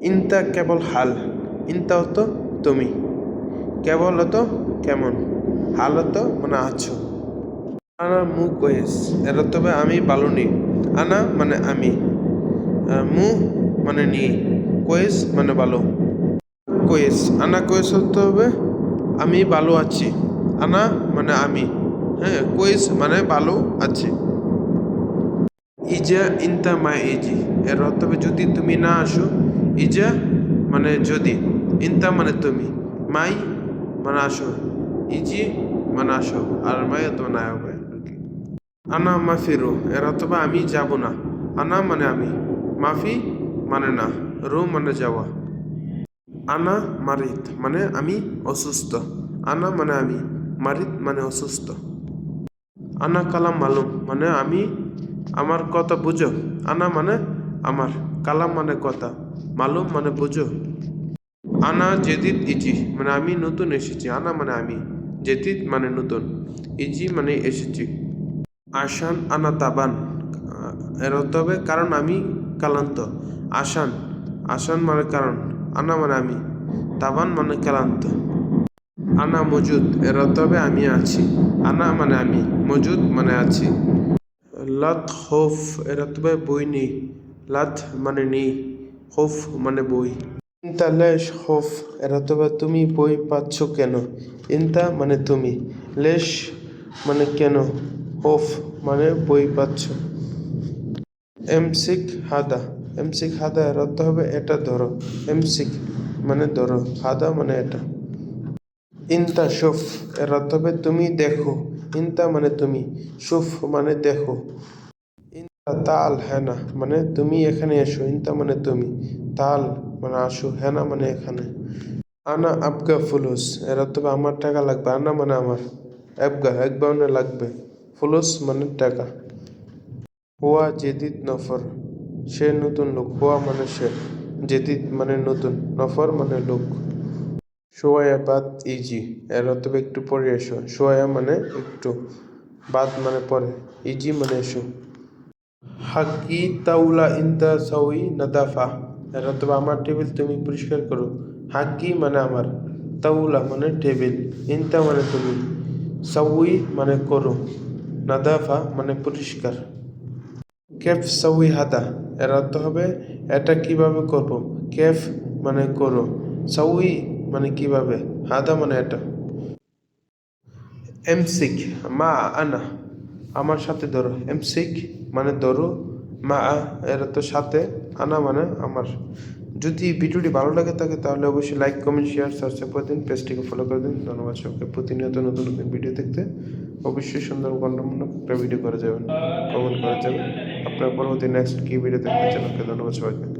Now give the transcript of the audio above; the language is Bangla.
ইনতা কেবল হাল। ইনতা হতো তুমি। কেবল হতো কেমন। হাল হতো মানে আছো। আনা মু কয়েস। এর তবে আমি ভালো নেই আনা মানে আমি। মু মানে নি কয়েস মানে ভালো কোয়েস। আনা কোয়েস হতে হবে আমি ভালো আছি। আনা মানে আমি। হ্যাঁ কোয়েস মানে ভালো আছি। ইজা ইনতা মা ইজি। এর অর্থ যদি তুমি না আসো ইজা মানে যদি, ইনতা মানে তুমি, মাই মানে আসো, ইজি মানে আসো, আর মাই তো না কি আনা মাফিরু এর অর্থ হবে আমি যাব না। আনা মানে আমি, মাফি মানে না রু মানে যাওয়া। আনা মারিত মানে আমি অসুস্থ। আনা মানে আমি, মারিত মানে অসুস্থ। আনা কালাম মালুম মানে আমি, আমার কথা বুঝো। আনা মানে আমার, কালাম মানে কথা। মালুম মানে বুঝো। আনা জেদিদ ইজি মানে আমি নতুন এসেছি। আনা মানে আমি, জেদিদ মানে নতুন, ইজি মানে এসেছি। আসান আনা তাবান, এর হবে কারণ আমি কালান্ত। আসান আসান মানে কারণ, আনা মানে আমি, তাবান মানে কালান্ত। আনা মজুদ, এর হবে আমি আছি। আনা মানে আমি, মজুদ মানে আছি। লাত হোফ এর হবে বই নেই। লাত মানে নেই। হোফ মানে বই। ইনতা লেশ হোফ এর অর্থ হবে তুমি বই পাচ্ছ কেন? ইনতা মানে তুমি। লেশ মানে কেন? হোফ মানে বই পাচ্ছ। এমসিক হাদা। এমসিক হাদা এর অর্থ হবে এটা ধরো। এমসিক মানে ধরো। হাদা মানে এটা। ইনতা শুফ এর অর্থ হবে তুমি দেখো। ইনতা মানে তুমি। শুফ মানে দেখো। তাল, হেনা মানে তুমি এখানে এসো, ইনতা মানে তুমি। তাল মানে আসো, হেনা মানে এখানে। আনা আবগা ফুলুস, এর তবে আমার টাকা লাগবে, আনা মানে আমার। আবগা একবার মানে লাগবে। ফুলুস মানে টাকা। হুয়া জেদিদ নফর, সে নতুন লোক। হুয়া মানে সে, জেদিদ মানে নতুন, নফর মানে লোক। সোয়া বাদ ইজি, এর তবে একটু পরে এসো। সোয়া মানে একটু, বাদ মানে পরে। ইজি মানে এসো। হাকি তাউলা ইনতা সাউই নাদাফা। হবে আমার টেবিল তুমি পরিষ্কার করো। হাকি মানে আমার, তাউলা মানে টেবিল ইনতা মানে তুমি। সাউই মানে করো, নাদাফা মানে পরিষ্কার। কেফ সাউই হাদা, এর অর্থ হবে এটা কীভাবে করব? কেফ মানে করো, সাউই মানে কীভাবে? হাদা মানে এটা। এমসিক, মা আনা। আমার সাথে ধরো, এমসিক মানে ধরো, মা, এর তো সাথে, আনা মানে আমার। যদি ভিডিওটি ভালো লাগে থাকে, তাহলে অবশ্যই লাইক কমেন্ট শেয়ার সাবস্ক্রাইব করে দিন, পেজটিকে ফলো করে দিন। ধন্যবাদ সবকে প্রতিনিয়ত নতুন নতুন ভিডিও দেখতে অবশ্যই সুন্দর গণ্যমূলক একটা ভিডিও করে যাবেন কমেন্ট করে যাবেন। আপনার পরবর্তী নেক্সট কি ভিডিও দেখতে চ্যানেলকে ধন্যবাদ সবাইকে।